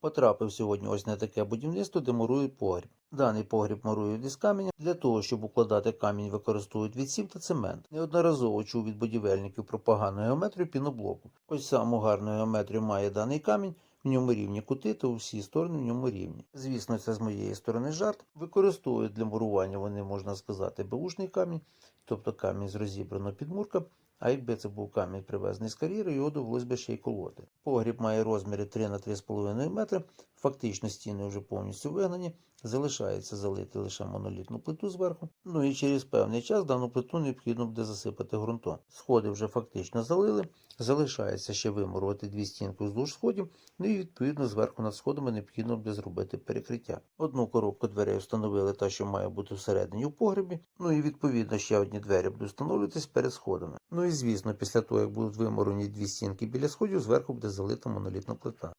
Потрапив сьогодні ось на таке будівництво, де мурують погріб. Даний погріб мурують із каменя. Для того, щоб укладати камінь, використовують відсів та цемент. Неодноразово чув від будівельників про погану геометрію піноблоку. Ось саму гарну геометрію має даний камінь. В ньому рівні кути, то у всі сторони в ньому рівні. Звісно, це з моєї сторони жарт. Використовують для мурування вони, можна сказати, беушний камінь, тобто камінь з розібраного підмурка. А якби це був камінь привезений з кар'єру, його довелось би ще й колоти. Погріб має розміри 3 на 3,5 метри. Фактично стіни вже повністю вигнані. Залишається залити лише монолітну плиту зверху. Ну і через певний час дану плиту необхідно буде засипати ґрунтом. Сходи вже фактично залили. Залишається ще вимурувати дві стінки вздовж сходів. Ну і відповідно зверху над сходами необхідно буде зробити перекриття. Одну коробку дверей встановили та, що має бути всередині в погребі. Ну і відповідно ще одні двері будуть встановлюватись перед сходами. Ну звісно, після того, як будуть вимурені дві стінки біля сходів, зверху буде залита монолітна плита.